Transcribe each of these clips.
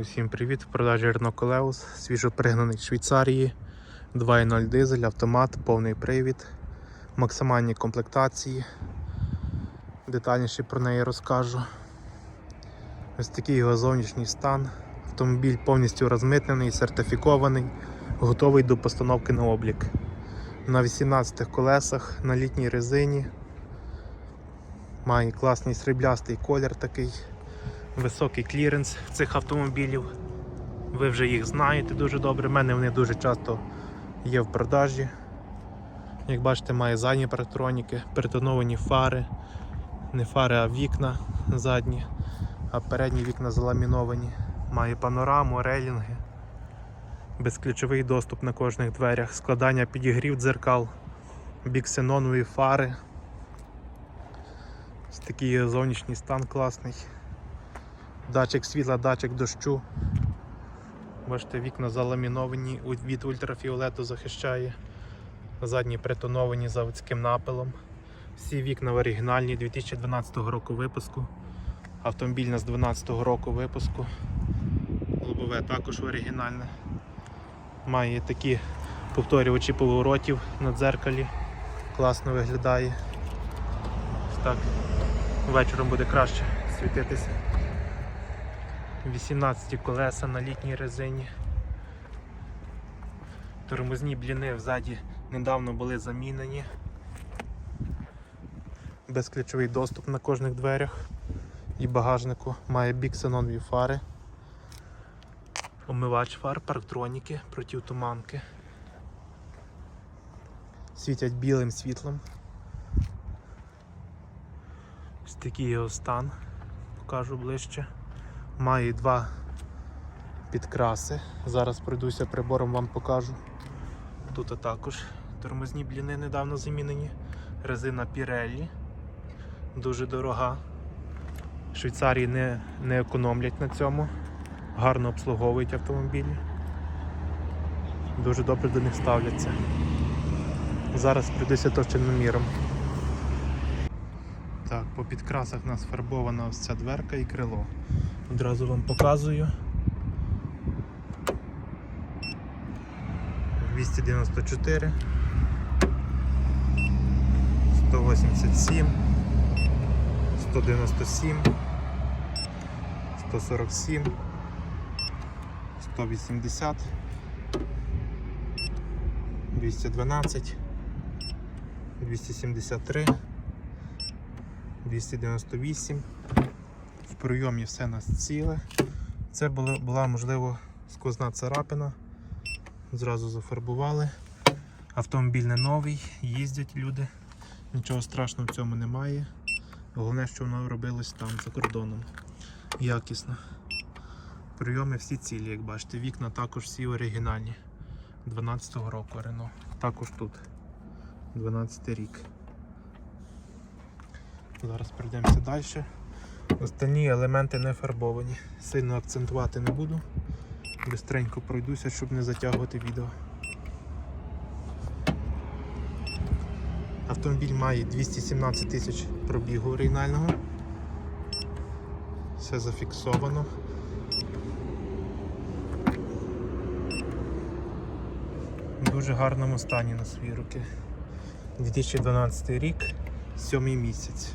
Усім привіт! В продажі Renault Coleos, свіжопригнаний з Швейцарії, 2.0 дизель, автомат, повний привід, максимальні комплектації. Детальніше про неї розкажу. Ось такий його зовнішній стан. Автомобіль повністю розмитнений, сертифікований, готовий до постановки на облік. На 18 колесах, на літній резині. Має класний сріблястий колір такий високий кліренс цих автомобілів. Ви вже їх знаєте дуже добре. У мене вони дуже часто є в продажі. Як бачите, має задні парктроніки, перетоновані фари. Не фари, а вікна задні, а передні вікна заламіновані. Має панораму, релінги, безключовий доступ на кожних дверях, складання підігрів дзеркал, біксенонові фари. Ось такий зовнішній стан класний. Датчик світла, датчик дощу. Бачите, вікна заламіновані, від ультрафіолету захищає. Задні притоновані заводським напилом. Всі вікна в оригінальні 2012 року випуску. Автомобіль з 12 року випуску. Лобове також оригінальне. Має такі повторювачі поворотів на дзеркалі. Класно виглядає. Так. Вечором буде краще світитися. 18 колеса на літній резині. Тормозні бліни взаді недавно були замінені. Безключовий доступ на кожних дверях і багажнику. Має біксенонові фари. Омивач фар, парктроніки, противтуманки. Світять білим світлом. Ось такий його стан. Покажу ближче. Має два підкраси. Зараз пройдуся прибором, вам покажу. Тут також тормозні бліни недавно замінені. Резина Pirelli. Дуже дорога. Швейцарії не, не економлять на цьому. Гарно обслуговують автомобілі. Дуже добре до них ставляться. Зараз прийдуся товщиноміром. Так, по підкрасах у нас фарбована ось ця дверка і крило. Одразу вам показую. 294, 187, 197, 147, 180, 212, 273, 298. В прийомі все у нас ціле. Це була, була можливо сквозна царапина. Зразу зафарбували. Автомобіль не новий, їздять люди. Нічого страшного в цьому немає. Головне, що воно робилось там за кордоном. Якісно. Прийоми всі цілі, як бачите. Вікна також всі оригінальні. 12-го року Рено. Також тут. 12 рік. Зараз пройдемося далі. Останні елементи не фарбовані. Сильно акцентувати не буду. Бистренько пройдуся, щоб не затягувати відео. Автомобіль має 217 тисяч пробігу оригінального. Все зафіксовано. В дуже гарному стані на свої руки. 2012 рік, 7 місяць.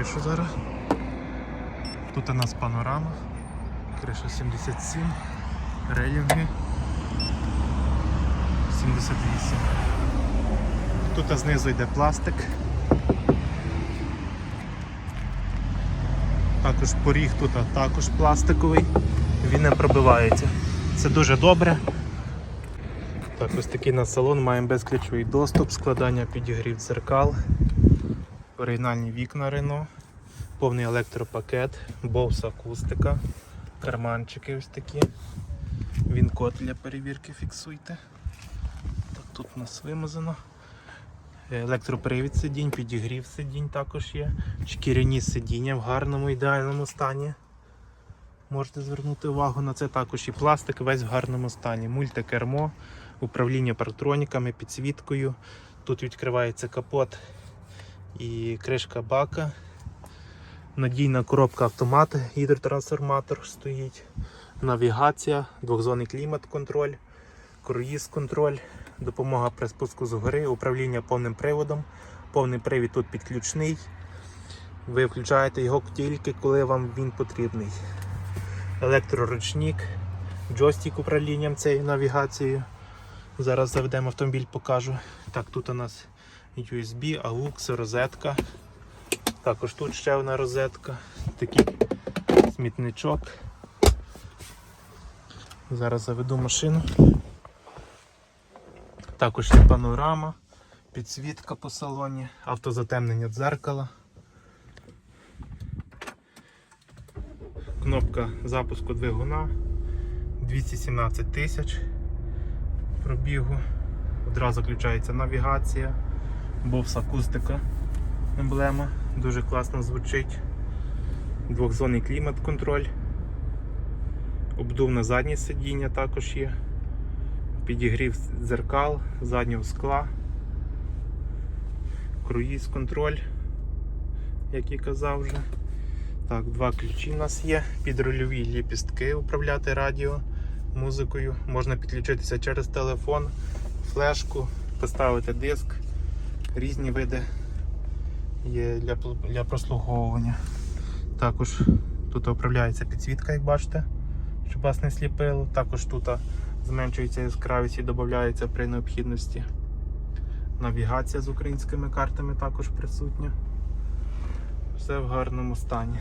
Кришу зараз. Тут у нас панорама, криша 77, рейлінги 78. Тут знизу йде пластик. Також поріг тут також пластиковий, він не пробивається. Це дуже добре. Так, ось такий на салон, маємо безключовий доступ, складання підігрів дзеркал, оригінальні вікна Renault, повний електропакет, Bose акустика, карманчики ось такі. Він код для перевірки фіксуйте. Так, тут у нас вимазано. Електропривід сидінь, підігрів сидінь також є. Шкіряні сидіння в гарному ідеальному стані. Можете звернути увагу на це також і пластик весь в гарному стані. Мультикермо, управління паратроніками, підсвіткою. Тут відкривається капот і кришка бака. Надійна коробка автомат, гідротрансформатор стоїть. Навігація, двохзонний клімат-контроль, круїз-контроль, допомога при спуску з гори, управління повним приводом. Повний привід тут підключний. Ви включаєте його тільки коли вам він потрібний. Електроручник, джойстик управлінням цією навігацією. Зараз заведемо автомобіль, покажу. Так, тут у нас USB, AUX, розетка. Також тут ще одна розетка, такий смітничок. Зараз заведу машину. Також є панорама, підсвітка по салоні, автозатемнення дзеркала. Кнопка запуску двигуна 217 тисяч пробігу. Одразу включається навігація, бовс акустика емблема, дуже класно звучить. Двохзонний клімат-контроль. Обдув на заднє сидіння також є. Підігрів дзеркал, заднього скла, круїз контроль, як і казав вже. Так, два ключі у нас є. Підрульові ліпістки управляти радіо, музикою. Можна підключитися через телефон, флешку, поставити диск, різні види є для, для прослуговування. Також тут управляється підсвітка, як бачите, щоб вас не сліпило. Також тут зменшується яскравість і додається при необхідності. Навігація з українськими картами також присутня. Все в гарному стані.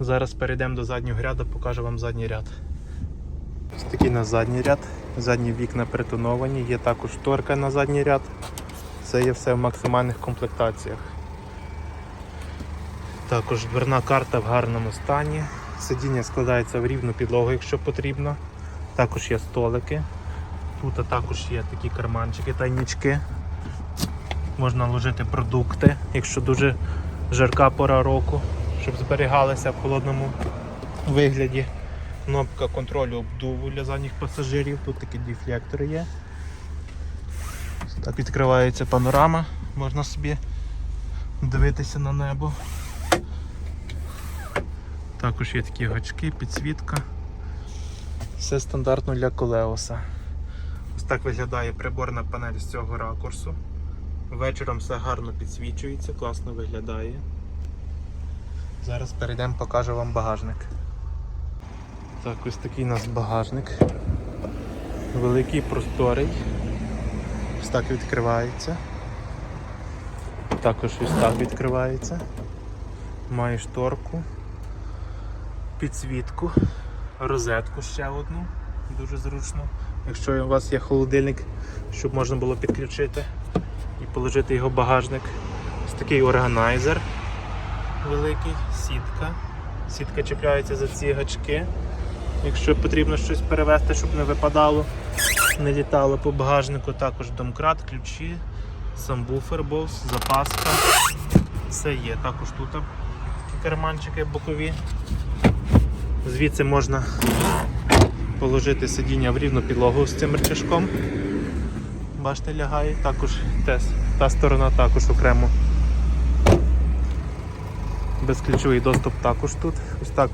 Зараз перейдемо до заднього ряду, покажу вам задній ряд. Ось такий на задній ряд. Задні вікна притоновані, є також шторка на задній ряд. Це є все в максимальних комплектаціях. Також дверна карта в гарному стані. Сидіння складається в рівну підлогу, якщо потрібно. Також є столики. Тут також є такі карманчики, тайнічки. Можна ложити продукти, якщо дуже жарка пора року, щоб зберігалися в холодному вигляді. Кнопка контролю обдуву для задніх пасажирів. Тут такі дефлектори є. Так відкривається панорама, можна собі дивитися на небо. Також є такі гачки, підсвітка. Все стандартно для колеоса. Ось так виглядає приборна панель з цього ракурсу. Вечором все гарно підсвічується, класно виглядає. Зараз перейдемо, покажу вам багажник. Так, ось такий у нас багажник. Великий, просторий. Ось так відкривається. Також ось так відкривається. Має шторку, підсвітку, розетку ще одну, дуже зручно. Якщо у вас є холодильник, щоб можна було підключити і положити його в багажник. Ось такий органайзер великий, сітка. Сітка чіпляється за ці гачки. Якщо потрібно щось перевезти, щоб не випадало, не літало по багажнику, також домкрат, ключі, сам буфер бовс, запаска. Все є. Також тут карманчики бокові. Звідси можна положити сидіння в рівну підлогу з цим рычажком. Бачите, лягає, також тес, та сторона також окремо. Безключовий доступ також тут. Ось так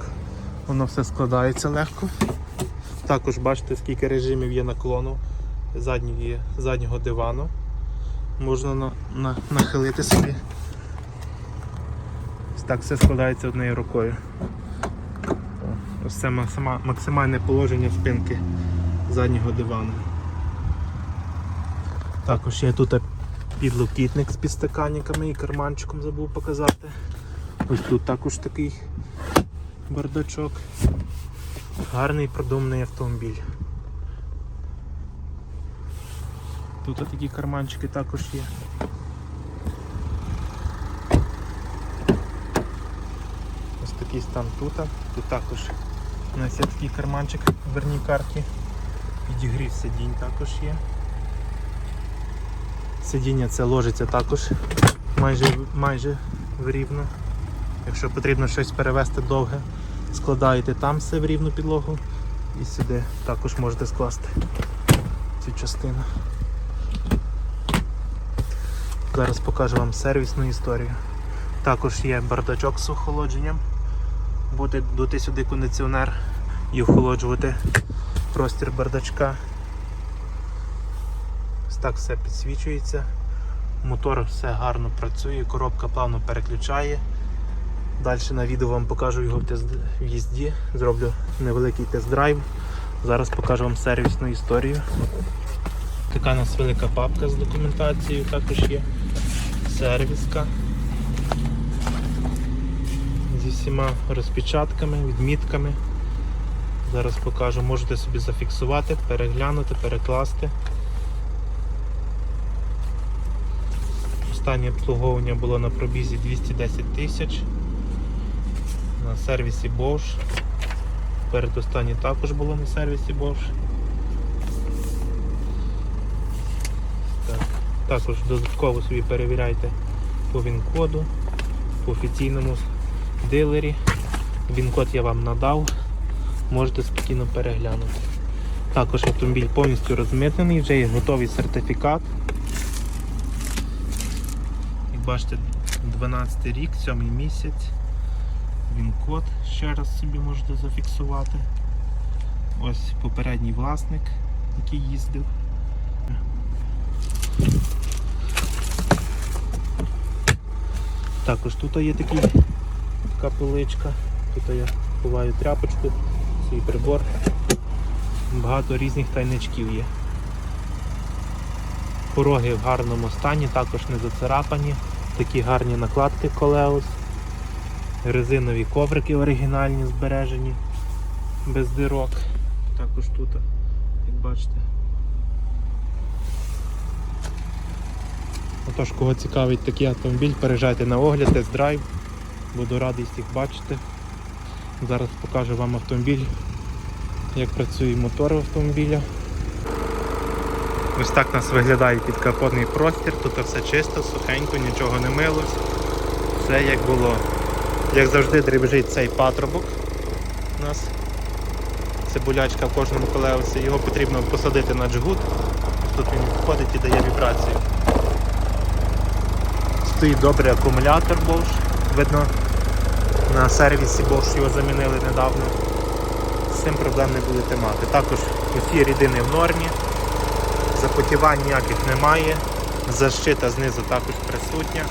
воно все складається легко. Також бачите, скільки режимів є наклону задньої, заднього дивану. Можна на, на, нахилити собі. Так все складається однією рукою. Ось це максимальне положення спинки заднього дивану. Також є тут підлокітник з підстаканниками і карманчиком забув показати. Ось тут також такий бардачок. Гарний продумний автомобіль. Тут такі карманчики також є. Ось такий стан тут. Тут також у нас є такий карманчик в дверній карті. Підігрів сидінь також є. Сидіння це ложиться також майже, майже в рівно. Якщо потрібно щось перевести довге, складаєте там все в рівну підлогу і сюди також можете скласти цю частину. Зараз покажу вам сервісну історію. Також є бардачок з охолодженням. Буде дути сюди кондиціонер і охолоджувати простір бардачка. Ось так все підсвічується. Мотор все гарно працює, коробка плавно переключає. Далі на відео вам покажу його в їзді. Зроблю невеликий тест-драйв. Зараз покажу вам сервісну історію. Така у нас велика папка з документацією також є. Сервіска. Зі всіма розпечатками, відмітками. Зараз покажу, можете собі зафіксувати, переглянути, перекласти. Останнє обслуговування було на пробізі 210 тисяч. На сервісі Bosch. Передостаннє також було на сервісі Bosch. Так. Також додатково собі перевіряйте по він-коду, по офіційному дилері. Він-код я вам надав, можете спокійно переглянути. Також автомобіль повністю розмитнений, вже є готовий сертифікат. Як бачите, 12 рік, 7 місяць. Він код ще раз собі можете зафіксувати. Ось попередній власник, який їздив. Також тут є такий, така поличка. Тут я ховаю тряпочку, свій прибор. Багато різних тайничків є. Пороги в гарному стані, також не зацарапані. Такі гарні накладки колеус. Резинові коврики оригінальні збережені, без дирок. Також тут, як бачите. Отож, кого цікавить такий автомобіль, переїжджайте на огляд, тест-драйв. Буду радий всіх бачити. Зараз покажу вам автомобіль, як працює мотор автомобіля. Ось так нас виглядає підкапотний простір, тут все чисто, сухенько, нічого не милось. Все як було. Як завжди дребежить цей патрубок у нас. Цибулячка в кожному колеусі. Його потрібно посадити на джгут. Тут він входить і дає вібрацію. Стоїть добрий акумулятор Bosch. Видно, на сервісі Bosch його замінили недавно. З цим проблем не будете мати. Також усі рідини в нормі, запотівань ніяких немає, защита знизу також присутня.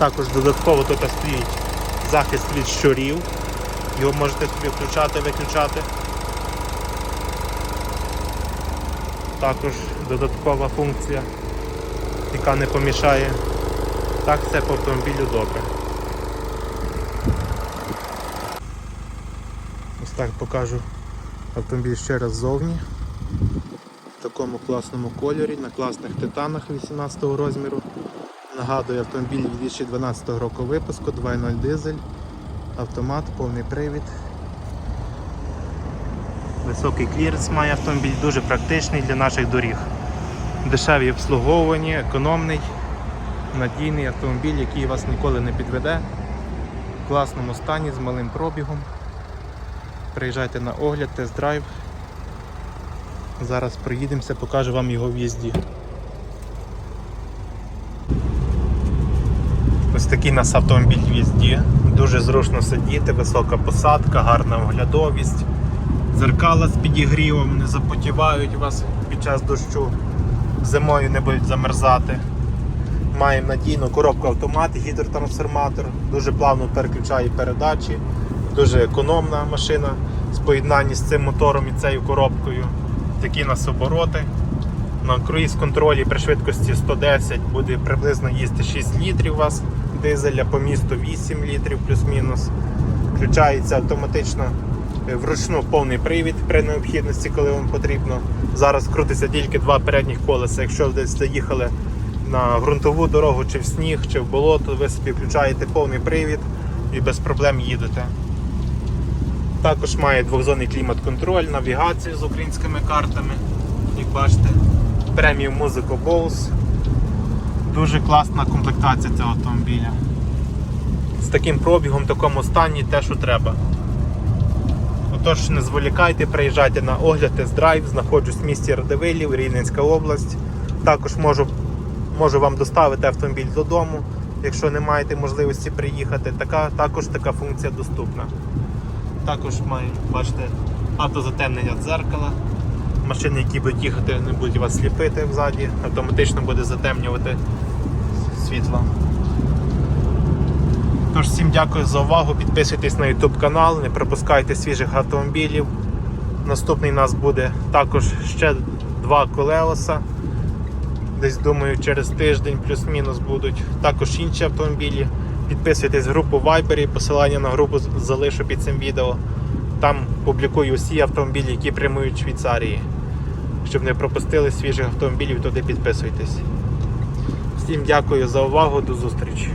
Також додатково тут стоїть захист від щурів. Його можете собі включати, виключати. Також додаткова функція, яка не помішає. Так все по автомобілю добре. Ось так покажу автомобіль ще раз ззовні. В такому класному кольорі, на класних титанах 18 розміру. Нагадую, автомобіль 2012 року випуску, 2.0 дизель, автомат, повний привід. Високий кліренс має автомобіль, дуже практичний для наших доріг. Дешеві обслуговувані, економний, надійний автомобіль, який вас ніколи не підведе. В класному стані з малим пробігом. Приїжджайте на огляд, тест-драйв. Зараз проїдемося, покажу вам його в Ось такий у нас автомобіль їзді. Дуже зручно сидіти, висока посадка, гарна оглядовість. Зеркала з підігрівом не запотівають вас під час дощу. Зимою не будуть замерзати. Маємо надійну коробку автомат, гідротрансформатор, дуже плавно переключає передачі, дуже економна машина з поєднанні з цим мотором і цією коробкою. Такі нас обороти. На круїз контролі при швидкості 110 буде приблизно їсти 6 літрів у вас дизеля, по місту 8 літрів плюс-мінус. Включається автоматично е, вручну повний привід при необхідності, коли вам потрібно. Зараз крутиться тільки два передніх колеса. Якщо ви десь заїхали на ґрунтову дорогу, чи в сніг, чи в болото, ви собі включаєте повний привід і без проблем їдете. Також має двохзонний клімат-контроль, навігацію з українськими картами, як бачите. преміум музику Bose. Дуже класна комплектація цього автомобіля. З таким пробігом, в такому стані, те, що треба. Отож, не зволікайте, приїжджайте на огляд, тест-драйв, знаходжусь в місті Радивилів, Рівненська область. Також можу, можу вам доставити автомобіль додому, якщо не маєте можливості приїхати. Така, також така функція доступна. Також має, бачите, автозатемнення дзеркала. Машини, які будуть їхати, не будуть вас сліпити взаді, автоматично буде затемнювати світло. Тож всім дякую за увагу. Підписуйтесь на YouTube канал, не пропускайте свіжих автомобілів. Наступний у нас буде також ще два колеоса. Десь думаю, через тиждень плюс-мінус будуть також інші автомобілі. Підписуйтесь в групу Viber, посилання на групу залишу під цим відео. Там публікую всі автомобілі, які прямують з Швейцарії. Щоб не пропустили свіжих автомобілів, туди підписуйтесь. Всім дякую за увагу, до зустрічі.